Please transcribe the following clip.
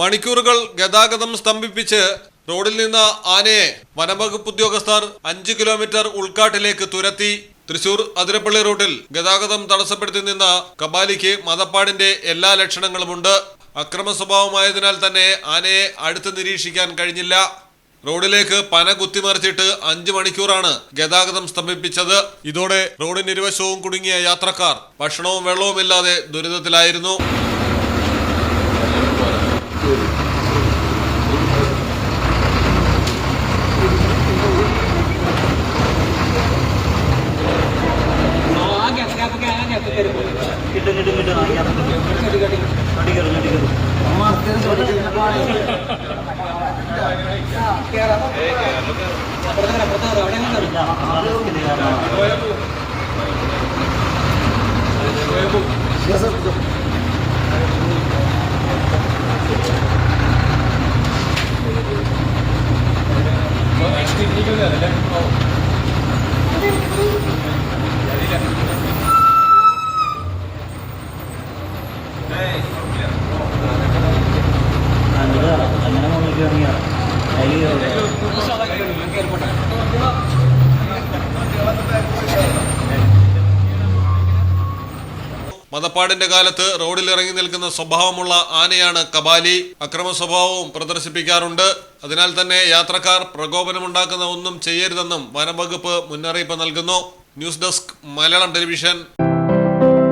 മണിക്കൂറുകൾ ഗതാഗതം സ്തംഭിപ്പിച്ച് റോഡിൽ നിന്ന് ആനയെ വനംവകുപ്പ് ഉദ്യോഗസ്ഥർ അഞ്ച് കിലോമീറ്റർ ഉൾക്കാട്ടിലേക്ക് തുരത്തി. തൃശൂർ അതിരപ്പള്ളി റൂട്ടിൽ ഗതാഗതം തടസ്സപ്പെടുത്തി നിന്ന കബാലിക്ക് മതപ്പാടിന്റെ എല്ലാ ലക്ഷണങ്ങളുമുണ്ട്. അക്രമ സ്വഭാവമായതിനാൽ തന്നെ ആനയെ അടുത്ത് നിരീക്ഷിക്കാൻ കഴിഞ്ഞില്ല. റോഡിലേക്ക് പന കുത്തിമറിച്ചിട്ട് അഞ്ചു മണിക്കൂറാണ് ഗതാഗതം സ്തംഭിപ്പിച്ചത്. ഇതോടെ റോഡിന് ഇരുവശവും കുടുങ്ങിയ യാത്രക്കാർ ഭക്ഷണവും വെള്ളവുമില്ലാതെ ദുരിതത്തിലായിരുന്നു. കിട്ടും കിട്ടും കിട്ടും ആ ഗ്യാപ്പ് കടി കയറാം. മതപ്പാടിന്റെ കാലത്ത് റോഡിൽ ഇറങ്ങി നിൽക്കുന്ന സ്വഭാവമുള്ള ആനയാണ് കബാലി. അക്രമ സ്വഭാവവും പ്രദർശിപ്പിക്കാറുണ്ട്. അതിനാൽ തന്നെ യാത്രക്കാർ പ്രകോപനമുണ്ടാക്കുന്ന ഒന്നും ചെയ്യരുതെന്നും വനംവകുപ്പ് മുന്നറിയിപ്പ് നൽകുന്നു. News desk Malayalam television.